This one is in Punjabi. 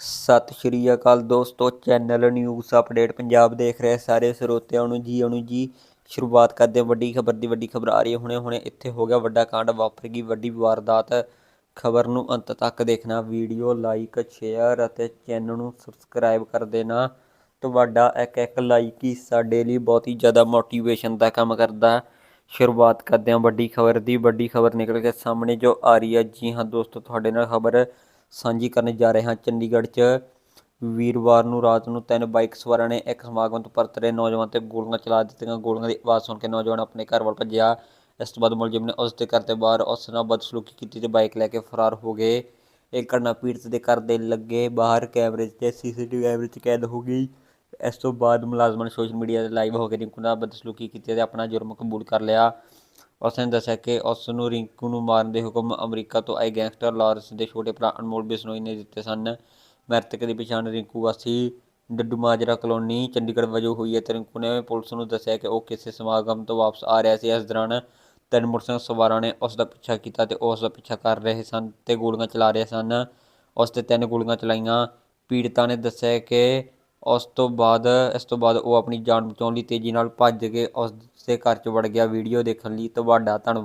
ਸਤਿ ਸ਼੍ਰੀ ਅਕਾਲ ਦੋਸਤੋ, ਚੈਨਲ ਨਿਊਜ਼ ਅਪਡੇਟ ਪੰਜਾਬ ਦੇਖ ਰਹੇ ਸਾਰੇ ਸਰੋਤਿਆਂ ਨੂੰ ਜੀ ਅਣੂ ਜੀ। ਸ਼ੁਰੂਆਤ ਕਰਦੇ ਵੱਡੀ ਖਬਰ ਦੀ, ਵੱਡੀ ਖਬਰ ਆ ਰਹੀ ਹੈ। ਹੁਣੇ ਹੁਣੇ ਇੱਥੇ ਹੋ ਗਿਆ ਵੱਡਾ ਕਾਂਡ, ਵਾਪਰ ਗਈ ਵੱਡੀ ਵਾਰਦਾਤ। ਖਬਰ ਨੂੰ ਅੰਤ ਤੱਕ ਦੇਖਣਾ, ਵੀਡੀਓ ਲਾਈਕ ਸ਼ੇਅਰ ਅਤੇ ਚੈਨਲ ਨੂੰ ਸਬਸਕ੍ਰਾਈਬ ਕਰ ਦੇਣਾ। ਤੁਹਾਡਾ ਇੱਕ ਇੱਕ ਲਾਈਕ ਹੀ ਸਾਡੇ ਲਈ ਬਹੁਤ ਹੀ ਜ਼ਿਆਦਾ ਮੋਟੀਵੇਸ਼ਨ ਦਾ ਕੰਮ ਕਰਦਾ ਸ਼ੁਰੂਆਤ ਕਰਦੇ ਹਾਂ ਵੱਡੀ ਖਬਰ ਦੀ, ਵੱਡੀ ਖਬਰ ਨਿਕਲ ਕੇ ਸਾਹਮਣੇ ਜੋ ਆ ਰਹੀ ਹੈ। ਜੀ ਹਾਂ ਦੋਸਤੋ, ਤੁਹਾਡੇ ਨਾਲ ਖਬਰ ਸਾਂਝੀ ਕਰਨ ਜਾ ਰਹੇ ਹਾਂ। ਚੰਡੀਗੜ੍ਹ 'ਚ ਵੀਰਵਾਰ ਨੂੰ ਰਾਤ ਨੂੰ ਤਿੰਨ ਬਾਈਕ ਸਵਾਰਾਂ ਨੇ ਇੱਕ ਸਮਾਗਮ ਤੋਂ ਪਰਤ ਰਹੇ ਨੌਜਵਾਨ ਤੇ ਗੋਲੀਆਂ ਚਲਾ ਦਿੱਤੀਆਂ। ਗੋਲੀਆਂ ਦੀ ਆਵਾਜ਼ ਸੁਣ ਕੇ ਨੌਜਵਾਨ ਆਪਣੇ ਘਰ ਵੱਲ ਭੱਜਿਆ। ਇਸ ਤੋਂ ਬਾਅਦ ਮੁਲਜ਼ਮ ਨੇ ਉਸ ਦੇ ਘਰ ਦੇ ਬਾਹਰ ਉਸ ਨਾਲ ਬਦਸਲੂਕੀ ਕੀਤੀ ਤੇ ਬਾਈਕ ਲੈ ਕੇ ਫਰਾਰ ਹੋ ਗਏ। ਇਹ ਘਟਨਾ ਪੀੜਤ ਦੇ ਘਰ ਦੇ ਲੱਗੇ। ਬਾਹਰ ਕੈਮਰੇ 'ਚ ਤੇ ਸੀਸੀਟੀਵੀ ਕੈਮਰੇ 'ਚ ਕੈਦ ਹੋ ਗਈ। ਇਸ ਤੋਂ ਬਾਅਦ ਮੁਲਾਜ਼ਮਾਂ ਨੇ ਸੋਸ਼ਲ ਮੀਡੀਆ ਤੇ ਲਾਈਵ ਹੋ ਕੇ ਰਿੰਕੂ ਨਾਲ ਬਦਸਲੂਕੀ ਕੀਤੀ ਤੇ ਆਪਣਾ ਜੁਰਮ ਕਬੂਲ ਕਰ ਲਿਆ। ਉਸ ਨੇ ਦੱਸਿਆ ਕਿ ਉਸ ਨੂੰ ਰਿੰਕੂ ਨੂੰ ਮਾਰਨ ਦੇ ਹੁਕਮ ਅਮਰੀਕਾ ਤੋਂ ਆਏ ਗੈਂਗਸਟਰ ਲਾਰੈਂਸ ਦੇ ਛੋਟੇ ਭਰਾ ਅਨਮੋਲ ਬਿਸ਼ਨੋਈ ਨੇ ਦਿੱਤੇ ਸਨ। ਮ੍ਰਿਤਕ ਦੀ ਪਛਾਣ ਰਿੰਕੂ ਵਾਸੀ ਡੱਡੂ ਮਾਜਰਾ ਕਲੋਨੀ ਚੰਡੀਗੜ੍ਹ ਵਜੋਂ ਹੋਈ ਹੈ ਤੇ ਰਿੰਕੂ ਨੇ ਪੁਲਿਸ ਨੂੰ ਦੱਸਿਆ ਕਿ ਉਹ ਕਿਸੇ ਸਮਾਗਮ ਤੋਂ ਵਾਪਸ ਆ ਰਿਹਾ ਸੀ। ਇਸ ਦੌਰਾਨ ਤਿੰਨ ਮੋਟਰਸਾਈਕਲ ਸਵਾਰਾਂ ਨੇ ਉਸ ਦਾ ਪਿੱਛਾ ਕੀਤਾ ਤੇ ਉਹ ਉਸ ਦਾ ਪਿੱਛਾ ਕਰ ਰਹੇ ਸਨ ਤੇ ਗੋਲੀਆਂ ਚਲਾ ਰਹੇ ਸਨ। ਉਸ ਤੇ ਤਿੰਨ ਗੋਲੀਆਂ ਚਲਾਈਆਂ। ਪੀੜਤਾ ਨੇ ਦੱਸਿਆ ਕਿ ਉਸ ਤੋਂ ਬਾਅਦ, ਇਸ ਤੋਂ ਬਾਅਦ ਉਹ ਆਪਣੀ ਜਾਨ ਬਚਾਉਣ ਲਈ ਤੇਜ਼ੀ ਨਾਲ ਭੱਜ ਕੇ ਉਸ ਦੇ ਘਰ 'ਚ ਵੜ ਗਿਆ। ਵੀਡੀਓ ਦੇਖਣ ਲਈ ਤੁਹਾਡਾ ਧੰਨਵਾਦ।